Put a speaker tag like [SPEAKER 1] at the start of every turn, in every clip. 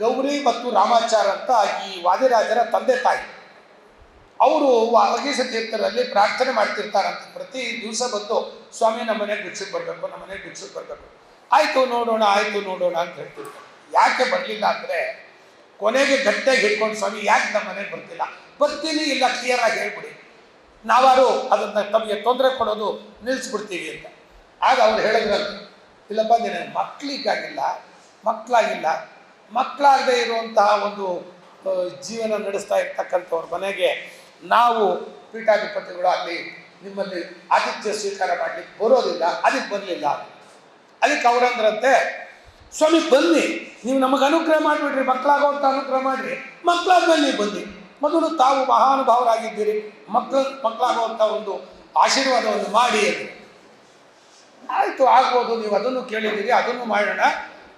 [SPEAKER 1] ಗೌರಿ ಮತ್ತು ರಾಮಾಚಾರ ಅಂತ ಈ ವಾದಿರಾಜರ ತಂದೆ ತಾಯಿ. ಅವರು ವಾಗೀಶ ತೀರ್ಥರಲ್ಲಿ ಪ್ರಾರ್ಥನೆ ಮಾಡ್ತಿರ್ತಾರಂತ ಪ್ರತಿ ದಿವಸ ಬಂದು ಸ್ವಾಮಿ ನಮ್ಮ ಮನೆಗೆ ಭಿಕ್ಷಕ್ಕೆ ಬರಬೇಕು, ನಮ್ಮ ಮನೆಗೆ ಬರಬೇಕು. ಆಯಿತು ನೋಡೋಣ ಆಯಿತು ನೋಡೋಣ ಅಂತ ಹೇಳ್ತಿರ್ತಾರೆ. ಯಾಕೆ ಬರಲಿಲ್ಲ ಅಂದರೆ ಕೊನೆಗೆ ಗಟ್ಟಿಯಾಗಿ ಹಿಡ್ಕೊಂಡು ಸ್ವಾಮಿ ಯಾಕೆ ನಮ್ಮ ಮನೆಗೆ ಬರ್ತಿಲ್ಲ? ಬರ್ತೀನಿ, ಇಲ್ಲ ಕ್ಲಿಯರ್ ಆಗಿ ಹೇಳ್ಬಿಡಿ. ನಾವಾರು ಅದನ್ನು ತಮಗೆ ತೊಂದರೆ ಕೊಡೋದು ನಿಲ್ಲಿಸ್ಬಿಡ್ತೀವಿ ಅಂತ. ಆಗ ಅವ್ರು ಹೇಳಿದ್ರಲ್ಲ ಇಲ್ಲಪ್ಪ ನಿನ್ನ ಮಕ್ಕಳಿಗಾಗಿಲ್ಲ ಮಕ್ಕಳಾಗಿಲ್ಲ ಮಕ್ಕಳಾಗದೇ ಇರುವಂತಹ ಒಂದು ಜೀವನ ನಡೆಸ್ತಾ ಇರ್ತಕ್ಕಂಥವ್ರ ಮನೆಗೆ ನಾವು ಪೀಠಾಧಿಪತಿಗಳು ಅಲ್ಲಿ ನಿಮ್ಮಲ್ಲಿ ಆತಿಥ್ಯ ಸ್ವೀಕಾರ ಮಾಡಲಿಕ್ಕೆ ಬರೋದಿಲ್ಲ, ಅದಕ್ಕೆ ಬರಲಿಲ್ಲ. ಅದಕ್ಕೆ ಅವರಂದ್ರಂತೆ ಸ್ವಾಮಿ, ಬನ್ನಿ. ನೀವು ನಮಗೆ ಅನುಗ್ರಹ ಮಾಡಿಬಿಡ್ರಿ ಮಕ್ಕಳಾಗುವಂಥ ಅನುಗ್ರಹ ಮಾಡಿರಿ. ಮಕ್ಕಳಾದ್ಮೇಲೆ ನೀವು ಬನ್ನಿ. ಮೊದಲು ತಾವು ಮಹಾನುಭಾವರಾಗಿದ್ದೀರಿ. ಮಕ್ಕಳು ಮಕ್ಕಳಾಗುವಂಥ ಒಂದು ಆಶೀರ್ವಾದವನ್ನು ಮಾಡಿ ಅದು ಆಯಿತು, ಆಗ್ಬೋದು, ನೀವು ಅದನ್ನು ಕೇಳಿದ್ದೀರಿ, ಅದನ್ನು ಮಾಡೋಣ.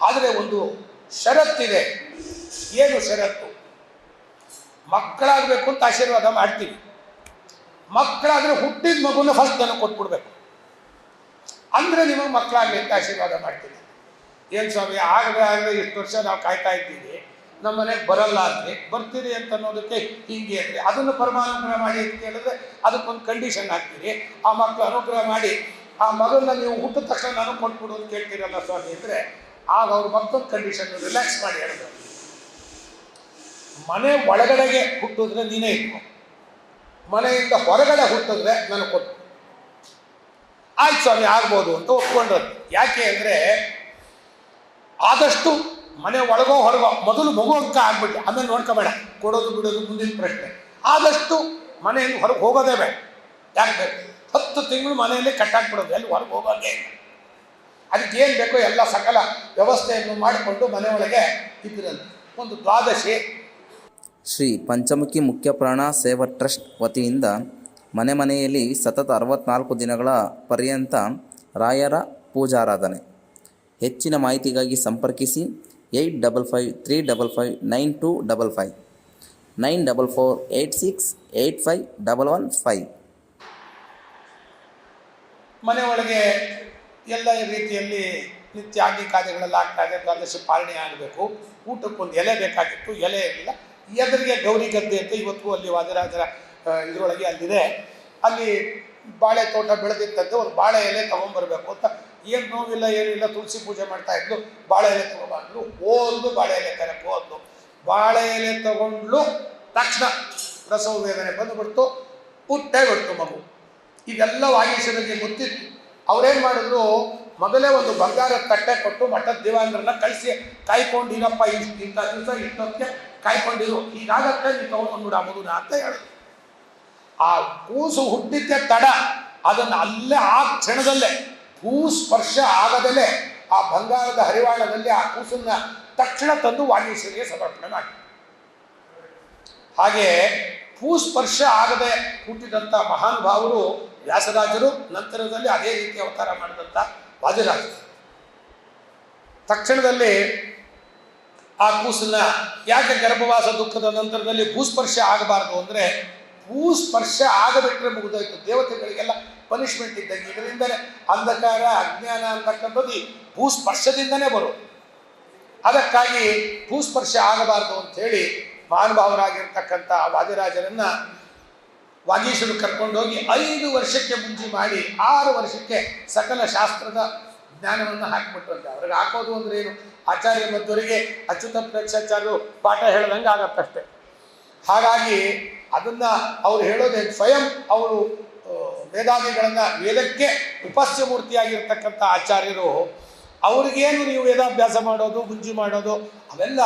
[SPEAKER 1] ಆದರೆ ಒಂದು ಷರತ್ತಿದೆ. ಏನು ಷರತ್ತು? ಮಕ್ಕಳಾಗಬೇಕು ಅಂತ ಆಶೀರ್ವಾದ ಮಾಡ್ತೀವಿ. ಮಕ್ಕಳಾದರೆ ಹುಟ್ಟಿದ ಮಗುನ ಫಸ್ಟ್ ನನಗೆ ಕೊಟ್ಬಿಡ್ಬೇಕು. ಅಂದರೆ ನಿಮಗೆ ಮಕ್ಕಳಾಗಲಿ ಅಂತ ಆಶೀರ್ವಾದ ಮಾಡ್ತೀನಿ ಏನು ಸ್ವಾಮಿ ಆಗದೆ ಆಗದೆ ಇಷ್ಟು ವರ್ಷ ನಾವು ಕಾಯ್ತಾ ಇದ್ದೀವಿ. ನಮ್ಮ ಮನೆಗೆ ಬರಲ್ಲ ಅಂದರೆ ಬರ್ತೀರಿ ಅಂತ ಅನ್ನೋದಕ್ಕೆ ಹಿಂಗೆ ಅಂದರೆ ಅದನ್ನು ಪರಮಾನುಗ್ರಹ ಮಾಡಿ ಅಂತ ಕೇಳಿದ್ರೆ ಅದಕ್ಕೊಂದು ಕಂಡೀಷನ್ ಹಾಕ್ತೀರಿ. ಆ ಮಕ್ಕಳು ಅನುಗ್ರಹ ಮಾಡಿ, ಆ ಮಗನ್ನ ನೀವು ಹುಟ್ಟಿದ ತಕ್ಷಣ ನಾನು ಕೊಟ್ಬಿಡು ಅಂತ ಕೇಳ್ತೀರಲ್ಲ ಸ್ವಾಮಿ ಅಂದರೆ ಆಗ ಅವ್ರು ಮತ್ತೊಂದು ಕಂಡೀಷನ್ ರಿಲ್ಯಾಕ್ಸ್ ಮಾಡಿ ಹೇಳಿದ್ರು ಮನೆ ಒಳಗಡೆಗೆ ಹುಟ್ಟಿದ್ರೆ ನೀನೇ ಇಟ್ಕೊ. ಮನೆಯಿಂದ ಹೊರಗಡೆ ಹುಟ್ಟಿದ್ರೆ ನನಗೆ ಕೊಟ್ಟು ಆಯ್ತು ಸ್ವಾಮಿ, ಆಗ್ಬೋದು ಅಂತ ಒಪ್ಕೊಂಡ್ರು. ಯಾಕೆ ಅಂದರೆ ಆದಷ್ಟು ಮನೆ ಒಳಗೋ ಹೊರಗೋ, ಮೊದಲು ಮಗು ಅಂಕ ಆಗ್ಬಿಟ್ಟು, ಆಮೇಲೆ ನೋಡ್ಕೋಬೇಡ. ಕೊಡೋದು ಬಿಡೋದು ಮುಂದಿನ ಪ್ರಶ್ನೆ. ಆದಷ್ಟು ಮನೆಯಿಂದ ಹೊರಗೆ ಹೋಗೋದೇ ಬೇಡ. ಯಾಕೆ ಬೇಕು? ಹತ್ತು ತಿಂಗಳು ಮನೆಯಲ್ಲಿ ಕಟ್ಟಾಕ್ಬಿಡೋದು. ಎಲ್ಲಿ ಹೊರಗೆ ಹೋಗೋದೇ ಇಲ್ಲ. ಅದಕ್ಕೆ ಏನು ಬೇಕೋ ಎಲ್ಲ ಸಕಲ ವ್ಯವಸ್ಥೆಯನ್ನು ಮಾಡಿಕೊಂಡು ಮನೆಯೊಳಗೆ ಇದ್ರಲ್ಲಿ ಒಂದು ದ್ವಾದಶಿ.
[SPEAKER 2] ಶ್ರೀ ಪಂಚಮುಖಿ ಮುಖ್ಯ ಪ್ರಾಣ ಸೇವಾ ಟ್ರಸ್ಟ್ ವತಿಯಿಂದ ಮನೆ ಮನೆಯಲ್ಲಿ ಸತತ ಅರವತ್ನಾಲ್ಕು ದಿನಗಳ ಪರ್ಯಂತ ರಾಯರ ಪೂಜಾರಾಧನೆ. ಹೆಚ್ಚಿನ ಮಾಹಿತಿಗಾಗಿ ಸಂಪರ್ಕಿಸಿ eight double five three double five nine two double five. Nine double four eight six eight five double one five.
[SPEAKER 1] ಮನೆ ಒಳಗೆ ಎಲ್ಲ ರೀತಿಯಲ್ಲಿ ನಿತ್ಯ ಆಗಿ ಕಾರ್ಯಗಳೆಲ್ಲ ಆಗ್ತಾ ಇದೆ, ದ್ವಾದಶಿ ಪಾಲನೆ ಆಗಬೇಕು. ಊಟಕ್ಕೊಂದು ಎಲೆ ಬೇಕಾಗಿತ್ತು, ಎಲೆ ಇರಲಿಲ್ಲ ಎದುರಿಗೆ ಗೌರಿ ಗದ್ದೆ ಅಂತ ಇವತ್ತು ಅಲ್ಲಿ ವಾದರಾಜರ ಇದರೊಳಗೆ ಅಲ್ಲಿದೆ. ಅಲ್ಲಿ ಬಾಳೆ ತೋಟ ಬೆಳೆದಿತ್ತಂತೆ ಒಂದು ಬಾಳೆ ಎಲೆ ತೊಗೊಂಬರ್ಬೇಕು ಅಂತ. ಏನು ನೋವಿಲ್ಲ, ಏನಿಲ್ಲ, ತುಳಸಿ ಪೂಜೆ ಮಾಡ್ತಾ ಇದ್ಲು, ಬಾಳೆ ಎಲೆ ತೊಗೊಂಬಂದ್ರು ಓಲ್ದು ಬಾಳೆ ಎಲೆ ಕರೆ ಹೋದ್ಲು ಬಾಳೆ ಎಲೆ ತಗೊಂಡ್ಲು, ತಕ್ಷಣ ಪ್ರಸವ ವೇದನೆ ಬಂದುಬಿಡ್ತು ಹುಟ್ಟೆ ಬಿಡ್ತು ಮಗು. ಇದೆಲ್ಲ ವಾಗೀಶನಿಗೆ ಗೊತ್ತಿತ್ತು. ಅವ್ರೇನು ಮಾಡಿದ್ರು? ಮೊದಲೇ ಒಂದು ಬಂಗಾರದ ತಟ್ಟೆ ಕೊಟ್ಟು ಮಠದ ದೇವಾಂಗ್ರನ್ನ ಕಳಿಸಿ, ಕಾಯ್ಕೊಂಡಿರಪ್ಪ, ಇಷ್ಟು ಇಂಥ ದಿವಸ ಇಷ್ಟೊತ್ತಿಗೆ ಕಾಯ್ಕೊಂಡಿರು ಈಗಾಗತ್ತೆ ನೀವು ತಗೊಂಡ್ಬಿಡ ಮಗುನ ಅಂತ ಹೇಳಿದ್ರು ಆ ಕೂಸು ಹುಟ್ಟಿದ್ದೆ ತಡ. ಅದನ್ನು ಅಲ್ಲೇ ಆ ಕ್ಷಣದಲ್ಲೇ ಭೂ ಸ್ಪರ್ಶ ಆಗದಲ್ಲೇ ಆ ಬಂಗಾರದ ಹರಿವಾಣದಲ್ಲಿ ಆ ಕೂಸನ್ನ ತಕ್ಷಣ ತಂದು ವಾಗೀಶರಿಗೆ ಸಮರ್ಪಣೆ ಮಾಡಿ. ಹಾಗೆ ಭೂಸ್ಪರ್ಶ ಆಗದೆ ಹುಟ್ಟಿದಂಥ ಮಹಾನುಭಾವರು ವ್ಯಾಸರಾಜರು ನಂತರದಲ್ಲಿ ಅದೇ ರೀತಿ ಅವತಾರ ಮಾಡಿದಂಥ ವಾದಿರಾಜರು ತಕ್ಷಣದಲ್ಲಿ ಆ ಕೂಸನ್ನ ಯಾಕೆ ಗರ್ಭವಾಸ ದುಃಖದ ನಂತರದಲ್ಲಿ ಭೂಸ್ಪರ್ಶ ಆಗಬಾರ್ದು ಅಂದರೆ ಭೂಸ್ಪರ್ಶ ಆಗಬಿಟ್ರೆ ಮುಗಿದೋಯ್ತು. ದೇವತೆಗಳಿಗೆಲ್ಲ ಪನಿಷ್ಮೆಂಟ್ ಇದ್ದಂಗೆ. ಇದರಿಂದಲೇ ಅಂಧಕಾರ, ಅಜ್ಞಾನ ಅಂತಕ್ಕಂಥದ್ದು ಭೂಸ್ಪರ್ಶದಿಂದನೇ ಬರು ಅದಕ್ಕಾಗಿ ಭೂಸ್ಪರ್ಶ ಆಗಬಾರ್ದು ಅಂಥೇಳಿ ಮಹಾನುಭಾವರಾಗಿರ್ತಕ್ಕಂಥ ವಾದಿರಾಜರನ್ನ ವಾಗೀಶರು ಕರ್ಕೊಂಡೋಗಿ ಐದು ವರ್ಷಕ್ಕೆ ಮುಂಚೆ ಮಾಡಿ ಆರು ವರ್ಷಕ್ಕೆ ಸಕಲ ಶಾಸ್ತ್ರದ ಜ್ಞಾನವನ್ನು ಹಾಕಿಬಿಟ್ರಂತೆ. ಅವ್ರಿಗೆ ಹಾಕೋದು ಅಂದ್ರೆ ಏನು? ಆಚಾರ್ಯ ಮಧ್ವರಿಗೆ ಅಚ್ಯುತ ಪ್ರೇಕ್ಷಾಚಾರ್ಯರು ಪಾಠ ಹೇಳ್ದಂಗೆ ಆಗತ್ತಷ್ಟೆ ಹಾಗಾಗಿ ಅದನ್ನ ಅವ್ರು ಹೇಳೋದೇ ಸ್ವಯಂ ಅವರು ವೇದಾದಿಗಳನ್ನ ವೇದಕ್ಕೆ ಉಪಾಸ್ಯ ಮೂರ್ತಿಯಾಗಿರ್ತಕ್ಕಂಥ ಆಚಾರ್ಯರು, ಅವ್ರಿಗೇನು ನೀವು ವೇದಾಭ್ಯಾಸ ಮಾಡೋದು, ಗುಂಜಿ ಮಾಡೋದು, ಅವೆಲ್ಲ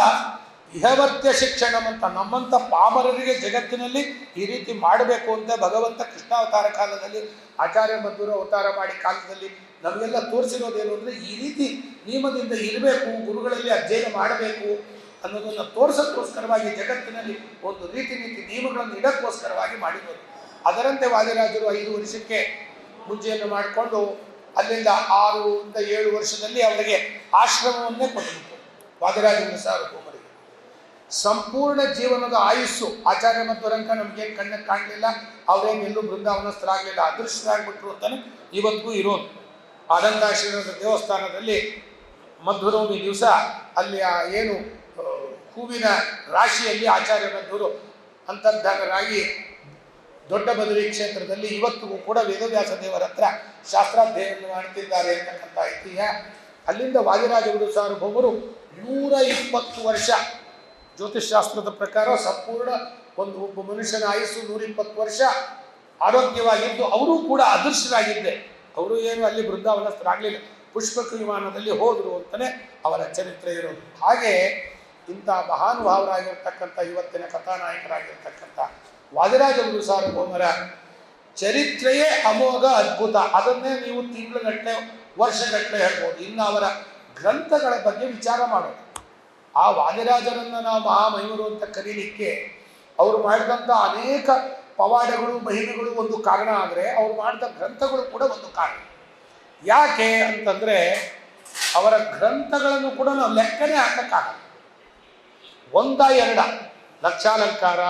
[SPEAKER 1] ಇಹವರ್ತ್ಯ ಶಿಕ್ಷಣ ಅಂತ ನಮ್ಮಂಥ ಪಾಮರರಿಗೆ ಜಗತ್ತಿನಲ್ಲಿ ಈ ರೀತಿ ಮಾಡಬೇಕು ಅಂತ ಭಗವಂತ ಕೃಷ್ಣಾವತಾರ ಕಾಲದಲ್ಲಿ, ಆಚಾರ್ಯ ಮಧುರ ಅವತಾರ ಮಾಡಿ ಕಾಲದಲ್ಲಿ ನಮಗೆಲ್ಲ ತೋರಿಸಿರೋದೇನು ಅಂದರೆ ಈ ರೀತಿ ನಿಯಮದಿಂದ ಇರಬೇಕು, ಗುರುಗಳಲ್ಲಿ ಅಧ್ಯಯನ ಮಾಡಬೇಕು ಅನ್ನೋದನ್ನು ತೋರಿಸೋಕ್ಕೋಸ್ಕರವಾಗಿ ಜಗತ್ತಿನಲ್ಲಿ ಒಂದು ರೀತಿ ನೀತಿ ನಿಯಮಗಳನ್ನು ಇಡೋಕ್ಕೋಸ್ಕರವಾಗಿ ಮಾಡಿರೋದು. ಅದರಂತೆ ವಾದಿರಾಜರು ಐದು ವರ್ಷಕ್ಕೆ ಮುಂಜೆಯನ್ನು ಮಾಡಿಕೊಂಡು ಅಲ್ಲಿಂದ ಆರು ಇಂದ ಏಳು ವರ್ಷದಲ್ಲಿ ಅವರಿಗೆ ಆಶ್ರಮವನ್ನೇ ಕೊಟ್ಟಿದ್ದರು ವಾದಿರಾಜ ಸಾರ್ವಭೌಮರಿಗೆ ಸಂಪೂರ್ಣ ಜೀವನದ ಆಯುಸ್ಸು. ಆಚಾರ್ಯ ಮಧ್ವರಂಕ ನಮಗೇನು ಕಣ್ಣಿಗೆ ಕಾಣಲಿಲ್ಲ, ಅವರೇನು ಎಲ್ಲೂ ಬೃಂದಾವನಸ್ಥರಾಗಲಿಲ್ಲ ಅದೃಶ್ಯರಾಗ್ಬಿಟ್ರು ಅಂತಾನೆ ಇವತ್ತಿಗೂ ಇರೋದು. ಆನಂದಾಶ್ರಮದ ದೇವಸ್ಥಾನದಲ್ಲಿ ಮಧ್ವನವಮಿ ದಿವಸ ಅಲ್ಲಿ ಆ ಏನು ಹೂವಿನ ರಾಶಿಯಲ್ಲಿ ಆಚಾರ್ಯ ಮಧ್ವರು ಅಂತರ್ಧಾನರಾಗಿ ದೊಡ್ಡ ಬದರಿ ಕ್ಷೇತ್ರದಲ್ಲಿ ಇವತ್ತಿಗೂ ಕೂಡ ವೇದವ್ಯಾಸ ದೇವರ ಹತ್ರ ಶಾಸ್ತ್ರಾಧ್ಯಯನ ಮಾಡ್ತಿದ್ದಾರೆ ಅಂತಕ್ಕಂಥ ಐತಿಹ್ಯ ಅಲ್ಲಿಂದ ವಾದಿರಾಜಗುರು ಸಾರ್ವಭೌಮರು ನೂರ ಇಪ್ಪತ್ತು ವರ್ಷ ಜ್ಯೋತಿಷ್ಶಾಸ್ತ್ರದ ಪ್ರಕಾರ ಸಂಪೂರ್ಣ ಒಂದು ಒಬ್ಬ ಮನುಷ್ಯನ ಆಯಸ್ಸು ನೂರಿಪ್ಪತ್ತು ವರ್ಷ ಆರೋಗ್ಯವಾಗಿದ್ದು ಅವರೂ ಕೂಡ ಅದೃಶ್ಯರಾಗಿದ್ದೆ ಅವರು ಏನು ಅಲ್ಲಿ ಬೃಂದಾವನಸ್ಥರಾಗಲಿಲ್ಲ ಪುಷ್ಪಕ ವಿಮಾನದಲ್ಲಿ ಹೋದರು ಅಂತಲೇ ಅವರ ಚರಿತ್ರೆ ಇರೋದು. ಹಾಗೆ ಇಂಥ ಮಹಾನುಭಾವರಾಗಿರ್ತಕ್ಕಂಥ, ಇವತ್ತಿನ ಕಥಾನಾಯಕರಾಗಿರ್ತಕ್ಕಂಥ ವಾದಿರಾಜ ಗುರು ಸಾರ್ವಭೌಮರ ಚರಿತ್ರೆಯೇ ಅಮೋಘ, ಅದ್ಭುತ. ಅದನ್ನೇ ನೀವು ತಿಂಗಳಗಟ್ಟಲೆ, ವರ್ಷಗಟ್ಟಲೆ ಹೇಳ್ಬೋದು. ಇನ್ನು ಅವರ ಗ್ರಂಥಗಳ ಬಗ್ಗೆ ವಿಚಾರ ಮಾಡೋದು. ಆ ವಾದಿರಾಜರನ್ನು ನಾವು ಮಹಾಮಹಿಮರು ಅಂತ ಕರೀಲಿಕ್ಕೆ ಅವರು ಮಾಡಿದಂಥ ಅನೇಕ ಪವಾಡಗಳು, ಮಹಿಮೆಗಳು ಒಂದು ಕಾರಣ ಆದರೆ ಅವ್ರು ಮಾಡಿದ ಗ್ರಂಥಗಳು ಕೂಡ ಒಂದು ಕಾರಣ. ಯಾಕೆ ಅಂತಂದರೆ ಅವರ ಗ್ರಂಥಗಳನ್ನು ಕೂಡ ನಾವು ಲೆಕ್ಕನೇ ಹಾಕಕ್ಕಾಗಲ್ಲ. ಒಂದ, ಎರಡ ಲಕ್ಷಾಲಂಕಾರ,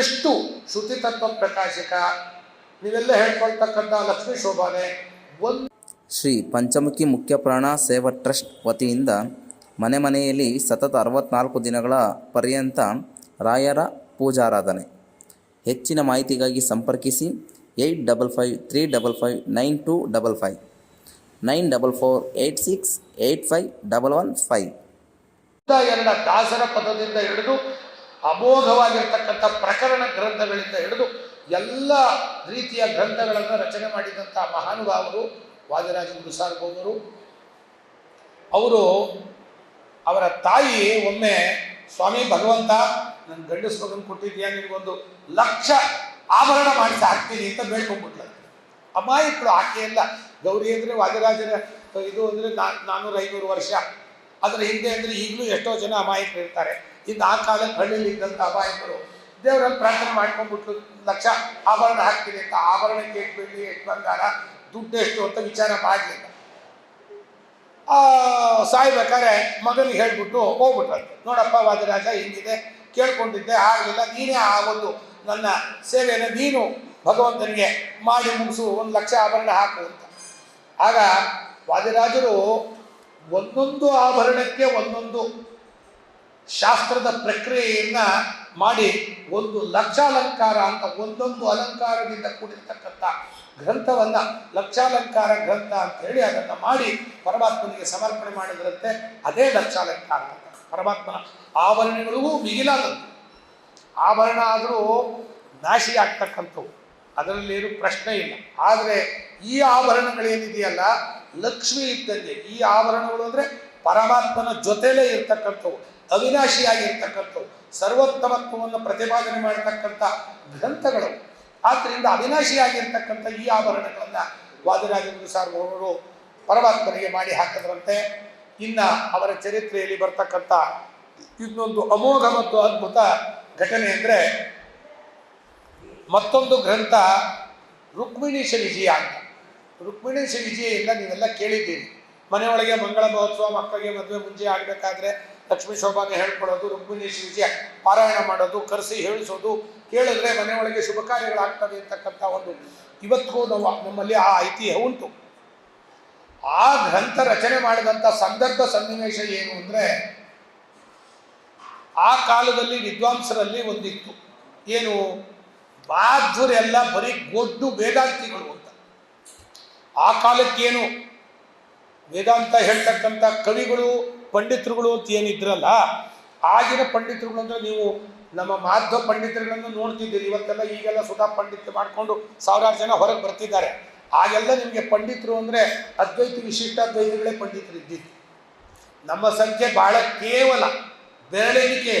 [SPEAKER 1] ಎಷ್ಟು ಶ್ರುತಿ ತತ್ವ ಪ್ರಕಾಶಕ, ನೀವೆಲ್ಲ ಹೇಳ್ಕೊಳ್ತಕ್ಕಂಥ ಲಕ್ಷ್ಮೀ ಶೋಭಾನೆ, ಒಂದು
[SPEAKER 2] ಶ್ರೀ ಪಂಚಮುಖಿ ಮುಖ್ಯಪ್ರಾಣ ಸೇವಾ ಟ್ರಸ್ಟ್ ವತಿಯಿಂದ ಮನೆ ಮನೆಯಲ್ಲಿ ಸತತ ಅರವತ್ನಾಲ್ಕು ದಿನಗಳ ಪರ್ಯಂತ ರಾಯರ ಪೂಜಾರಾಧನೆ. ಹೆಚ್ಚಿನ ಮಾಹಿತಿಗಾಗಿ ಸಂಪರ್ಕಿಸಿ eight double five three double five nine two double five. Nine double four eight six eight five double one five.
[SPEAKER 1] ಎಲ್ಲ ದಾಸರ ಪದದಿಂದ ಹಿಡಿದು ಅಮೋಘವಾಗಿರ್ತಕ್ಕಂಥ ಪ್ರಕರಣ ಗ್ರಂಥಗಳಿಂದ ಹಿಡಿದು ಎಲ್ಲ ರೀತಿಯ ಗ್ರಂಥಗಳನ್ನು ರಚನೆ ಮಾಡಿದಂಥ ಮಹಾನುಭಾವರು ವಾದಿರಾಜ ಗುರುಸಾರ್ಭೌಮರು ಅವರು ಅವರ ತಾಯಿ ಒಮ್ಮೆ, ಸ್ವಾಮಿ ಭಗವಂತ ನನ್ನ ಗಂಡಸ ಸ್ವಗನ್ ಕೊಟ್ಟಿದ್ಯಾ ನಿನಗೊಂದು ಲಕ್ಷ ಆಭರಣ ಮಾಡಿಸಿ ಹಾಕ್ತೀನಿ ಅಂತ ಬೇಡ್ಕೊಂಡ್ಬಿಟ್ಲ ಅಮಾಯಕರು ಆಕೆ ಎಲ್ಲ ಗೌರಿ ಅಂದರೆ ವಾದಿರಾಜರ ಇದು ಅಂದರೆ ನಾನ್ನೂರ ಐನೂರು ವರ್ಷ. ಅದರ ಹಿಂದೆ ಅಂದರೆ ಈಗಲೂ ಎಷ್ಟೋ ಜನ ಅಮಾಯಕರು ಇರ್ತಾರೆ. ಇನ್ನು ಆ ಕಾಲಕ್ಕೆ ಹಳ್ಳಿಯಲ್ಲಿ ಇದ್ದಂಥ ಅಮಾಯಕರು. ದೇವರಲ್ಲಿ ಪ್ರಾರ್ಥನೆ ಮಾಡ್ಕೊಂಡ್ಬಿಟ್ಲು, ಲಕ್ಷ ಆಭರಣ ಹಾಕ್ತೀನಿ ಅಂತ ಆಭರಣಕ್ಕೆ ಎಷ್ಟು ಬೆಳ್ಳಿ ಎಷ್ಟು ಬಂಗಾರ ದುಡ್ಡು ಎಷ್ಟು ಅಂತ ವಿಚಾರ ಮಾಡಲಿಲ್ಲ. ಸಾಯ್ಬೇಕಾದ್ರೆ ಮಗನಿಗೆ ಹೇಳ್ಬಿಟ್ಟು ಹೋಗ್ಬಿಟ್ರಂತೆ ನೋಡಪ್ಪ ವಾದಿರಾಜ, ಹಿಂಗಿದೆ. ಕೇಳ್ಕೊಂಡಿದ್ದೆ ಆಗಲಿಲ್ಲ ನೀನೇ ಆ ಒಂದು ನನ್ನ ಸೇವೆಯನ್ನು ನೀನು ಭಗವಂತನಿಗೆ ಮಾಡಿ ಮುಗಿಸು, ಒಂದು ಲಕ್ಷ ಆಭರಣ ಹಾಕು ಅಂತ. ಆಗ ವಾದಿರಾಜರು ಒಂದೊಂದು ಆಭರಣಕ್ಕೆ ಒಂದೊಂದು ಶಾಸ್ತ್ರದ ಪ್ರಕ್ರಿಯೆಯನ್ನ ಮಾಡಿ ಒಂದು ಲಕ್ಷಾಲಂಕಾರ ಅಂತ ಒಂದೊಂದು ಅಲಂಕಾರದಿಂದ ಕೂಡಿರ್ತಕ್ಕಂಥ ಗ್ರಂಥವನ್ನ, ಲಕ್ಷಾಲಂಕಾರ ಗ್ರಂಥ ಅಂತ ಹೇಳಿ ಅದನ್ನು ಮಾಡಿ ಪರಮಾತ್ಮನಿಗೆ ಸಮರ್ಪಣೆ ಮಾಡಿದ್ರಂತೆ, ಅದೇ ಲಕ್ಷಾಲಂಕಾರ ಅಂತ ಪರಮಾತ್ಮನ ಆಭರಣಗಳಿಗೂ ಮಿಗಿಲಾದದ್ದು ಆಭರಣ ಆದರೂ ನಾಶಿ ಆಗ್ತಕ್ಕಂಥವು. ಅದರಲ್ಲಿ ಏನು ಪ್ರಶ್ನೆ ಇಲ್ಲ. ಆದರೆ ಈ ಆಭರಣಗಳೇನಿದೆಯಲ್ಲ, ಲಕ್ಷ್ಮಿ ಇದ್ದಂತೆ ಈ ಆಭರಣಗಳು ಅಂದರೆ ಪರಮಾತ್ಮನ ಜೊತೆಲೇ ಇರ್ತಕ್ಕಂಥವು. ಅವಿನಾಶಿಯಾಗಿರ್ತಕ್ಕಂಥವು, ಸರ್ವೋತ್ತಮತ್ವವನ್ನು ಪ್ರತಿಪಾದನೆ ಮಾಡತಕ್ಕಂಥ ಗ್ರಂಥಗಳು. ಆದ್ದರಿಂದ ಅವಿನಾಶಿಯಾಗಿರ್ತಕ್ಕಂಥ ಈ ಆಭರಣಗಳನ್ನು ವಾದಿರಾಜೇಂದ್ರ ಸಾರ್ವಭೌಮರು ಪರಮಾತ್ಮನಿಗೆ ಮಾಡಿ ಹಾಕಿದ್ರಂತೆ. ಇನ್ನು ಅವರ ಚರಿತ್ರೆಯಲ್ಲಿ ಬರ್ತಕ್ಕಂಥ ಇನ್ನೊಂದು ಅಮೋಘ ಮತ್ತು ಅದ್ಭುತ ಘಟನೆ ಅಂದರೆ ಮತ್ತೊಂದು ಗ್ರಂಥ ರುಕ್ಮಿಣಿ ವಿಜಯ ಅಂತ. ರುಕ್ಮಿಣಿ ಎಲ್ಲ ನೀವೆಲ್ಲ ಕೇಳಿದ್ದೀರಿ. ಮನೆಯೊಳಗೆ ಮಂಗಳ ಮಹೋತ್ಸವ, ಮಕ್ಕಳಿಗೆ ಮದುವೆ ಮುಂಚೆ ಆಗಬೇಕಾದ್ರೆ ಲಕ್ಷ್ಮೀ ಶೋಭಾನೆ ಹೇಳ್ಕೊಡೋದು, ರುಕ್ಮಿಣಿ ವಿಜಯ ಪಾರಾಯಣ ಮಾಡೋದು, ಕರೆಸಿ ಹೇಳಿಸೋದು, ಕೇಳಿದ್ರೆ ಮನೆಯೊಳಗೆ ಶುಭ ಕಾರ್ಯಗಳಾಗ್ತದೆ ಅಂತಕ್ಕಂಥ ಒಂದು ಇವತ್ತಿಗೂ ನಾವು ನಮ್ಮಲ್ಲಿ ಆ ಐತಿಹ್ಯ ಉಂಟು. ಆ ಗ್ರಂಥ ರಚನೆ ಮಾಡಿದಂಥ ಸಂದರ್ಭ ಸನ್ನಿವೇಶ ಏನು ಅಂದರೆ, ಆ ಕಾಲದಲ್ಲಿ ವಿದ್ವಾಂಸರಲ್ಲಿ ಒಂದಿತ್ತು. ಏನು? ಬಾಧುರೆಲ್ಲ ಬರೀ ಗೊಡ್ಡು ವೇದಾಂತಿಗಳು ಅಂತ. ಆ ಕಾಲಕ್ಕೇನು? ವೇದಾಂತ ಹೇಳ್ತಕ್ಕಂಥ ಕವಿಗಳು ಪಂಡಿತರುಗಳು ಅಂತ ಏನಿದ್ರಲ್ಲ, ಆಗಿನ ಪಂಡಿತರುಗಳು ಅಂದರೆ ನೀವು ನಮ್ಮ ಮಾಧ್ವ ಪಂಡಿತರುಗಳನ್ನು ನೋಡ್ತಿದ್ದೀರಿ. ಇವತ್ತೆಲ್ಲ ಈಗೆಲ್ಲ ಸುಧಾ ಪಂಡಿತ ಮಾಡಿಕೊಂಡು ಸಾವಿರಾರು ಜನ ಹೊರಗೆ ಬರ್ತಿದ್ದಾರೆ. ಆಗೆಲ್ಲ ನಿಮಗೆ ಪಂಡಿತರು ಅಂದರೆ ಅದ್ವೈತ ವಿಶಿಷ್ಟಾದ್ವೈತಗಳೇ ಪಂಡಿತರು ಇದ್ದಿದ್ದು ನಮ್ಮ ಸಂಖ್ಯೆ ಬಹಳ ಕೇವಲ ಬೆರಳೆಣಿಕೆ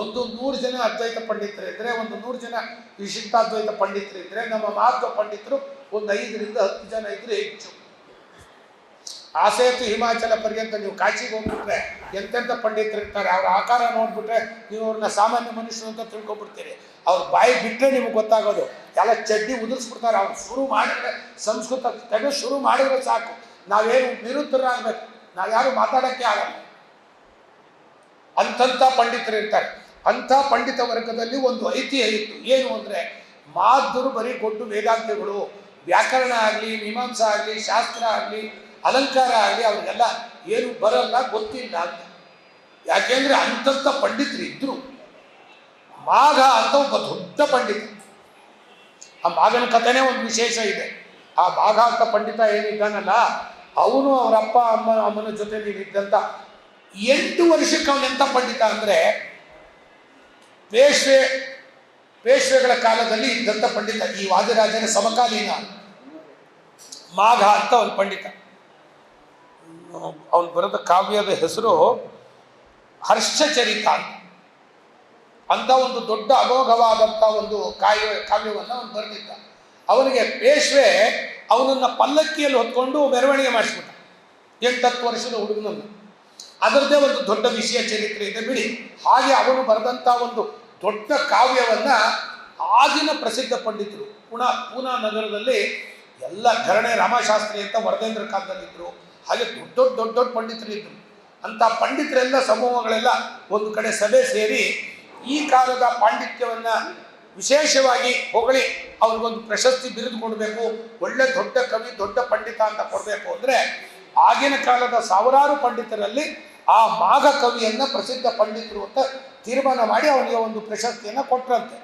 [SPEAKER 1] ಒಂದು ನೂರು ಜನ ಅದ್ವೈತ ಪಂಡಿತರು ಇದ್ದರೆ ಒಂದು ನೂರು ಜನ ವಿಶಿಷ್ಟಾದ್ವೈತ ಪಂಡಿತರು ಇದ್ದರೆ ನಮ್ಮ ಮಾಧ್ವ ಪಂಡಿತರು ಒಂದು ಐದರಿಂದ ಹತ್ತು ಜನ ಇದ್ದರೆ ಹೆಚ್ಚು. ಆಸೇತು ಹಿಮಾಚಲ ಪರ್ಯಂತ ನೀವು ಕಾಶಿಗೆ ಹೋಗ್ಬಿಟ್ರೆ ಎಂತೆಂಥ ಪಂಡಿತರು ಇರ್ತಾರೆ, ಅವ್ರ ಆಕಾರ ನೋಡ್ಬಿಟ್ರೆ ನೀವು ಅವ್ರನ್ನ ಸಾಮಾನ್ಯ ಮನುಷ್ಯರು ಅಂತ ತಿಳ್ಕೊಬಿಡ್ತೀರಿ ಅವ್ರ ಬಾಯಿ ಬಿಟ್ಟರೆ ನಿಮ್ಗೆ ಗೊತ್ತಾಗೋದು. ಎಲ್ಲ ಚಡ್ಡಿ ಉದುರಿಸ್ಬಿಡ್ತಾರೆ, ಅವ್ರು ಶುರು ಮಾಡಿದ್ರೆ ಸಂಸ್ಕೃತ ತೆಗೆದು ಶುರು ಮಾಡಿದ್ರೆ ಸಾಕು. ನಾವೇನು ನಿರುತ್ತರಾಗಬೇಕು ನಾವು ಯಾರು ಮಾತಾಡೋಕ್ಕೆ ಆಗಲ್ಲ. ಅಂಥಂಥ ಪಂಡಿತರು ಇರ್ತಾರೆ. ಅಂಥ ಪಂಡಿತ ವರ್ಗದಲ್ಲಿ ಒಂದು ಐತಿಹ್ಯ ಇತ್ತು. ಏನು ಅಂದರೆ ಮಾಧುರು ಬರೀ ಕೊಟ್ಟು ವೇದಾಂತಗಳು ವ್ಯಾಕರಣ ಆಗಲಿ, ಮೀಮಾಂಸ ಆಗಲಿ, ಶಾಸ್ತ್ರ ಆಗಲಿ ಅಲಂಕಾರ ಆಗಲಿ ಅವ್ರಿಗೆಲ್ಲ ಏನು ಬರಲ್ಲ, ಗೊತ್ತಿಲ್ಲ ಅಂತ. ಯಾಕೆಂದ್ರೆ ಅಂತಂತ ಪಂಡಿತರು ಇದ್ರು. ಮಾಘ ಅಂತ ಒಬ್ಬ ದೊಡ್ಡ ಪಂಡಿತ. ಆ ಮಾಘನ ಕಥೆನೇ ಒಂದು ವಿಶೇಷ ಇದೆ. ಆ ಮಾಘ ಅಂತ ಪಂಡಿತ ಏನಿದ್ದಾನಲ್ಲ, ಅವನು ಅವರ ಅಪ್ಪ, ಅಮ್ಮ, ಅಮ್ಮನ ಜೊತೆ ನೀಡಿದ್ದಂತ ಎಂಟು ವರ್ಷಕ್ಕೆ ಅವನು ಪಂಡಿತ ಅಂದ್ರೆ, ಪೇಶ್ವೆ, ಪೇಶ್ವೆಗಳ ಕಾಲದಲ್ಲಿ ಇದ್ದಂಥ ಪಂಡಿತ, ಈ ವಾದಿರಾಜನ ಸಮಕಾಲೀನ ಮಾಘ ಅಂತ ಒಂದು ಪಂಡಿತ. ಅವನು ಬರೆದ ಕಾವ್ಯದ ಹೆಸರು ಹರ್ಷಚರಿತ ಅಂತ. ಒಂದು ದೊಡ್ಡ ಅಮೋಘವಾದಂಥ ಒಂದು ಕಾವ್ಯ, ಕಾವ್ಯವನ್ನು ಅವನು ಬರೆದಿದ್ದ. ಅವನಿಗೆ ಪೇಶ್ವೆ ಅವನನ್ನು ಪಲ್ಲಕ್ಕಿಯಲ್ಲಿ ಹೊತ್ಕೊಂಡು ಮೆರವಣಿಗೆ ಮಾಡಿಸ್ಬಿಟ್ಟ. ಎಂಟತ್ತು ವರ್ಷದ ಹುಡುಗನನ್ನು. ಅದರದ್ದೇ ಒಂದು ದೊಡ್ಡ ವಿಷಯ ಚರಿತ್ರೆ ಇದೆ ಬಿಡಿ. ಹಾಗೆ ಅವನು ಬರೆದಂಥ ಒಂದು ದೊಡ್ಡ ಕಾವ್ಯವನ್ನ ಆಗಿನ ಪ್ರಸಿದ್ಧ ಪಂಡಿತರು ಪುಣಾ ಪೂನಾ ನಗರದಲ್ಲಿ ಎಲ್ಲ ಧರಣೆ ರಾಮಶಾಸ್ತ್ರಿ ಅಂತ ವರದೇಂದ್ರ ಕಾಲದಲ್ಲಿದ್ದರು ಹಾಗೆ ದೊಡ್ಡ ದೊಡ್ಡ ದೊಡ್ಡ ದೊಡ್ಡ ಪಂಡಿತರಿದ್ದರು ಅಂತ ಪಂಡಿತರೆಲ್ಲ ಸಮೂಹಗಳೆಲ್ಲ ಒಂದು ಕಡೆ ಸಭೆ ಸೇರಿ ಈ ಕಾಲದ ಪಾಂಡಿತ್ಯವನ್ನ ವಿಶೇಷವಾಗಿ ಹೊಗಳಿ ಅವ್ರಿಗೊಂದು ಪ್ರಶಸ್ತಿ ಬಿರುದು ಕೊಡಬೇಕು, ಒಳ್ಳೆ ದೊಡ್ಡ ಕವಿ, ದೊಡ್ಡ ಪಂಡಿತ ಅಂತ ಕೊಡಬೇಕು ಅಂದರೆ ಆಗಿನ ಕಾಲದ ಸಾವಿರಾರು ಪಂಡಿತರಲ್ಲಿ ಆ ಮಾಘ ಕವಿಯನ್ನ ಪ್ರಸಿದ್ಧ ಪಂಡಿತರು ಅಂತ ತೀರ್ಮಾನ ಮಾಡಿ ಅವನಿಗೆ ಒಂದು ಪ್ರಶಸ್ತಿಯನ್ನು ಕೊಟ್ಟರಂತೆ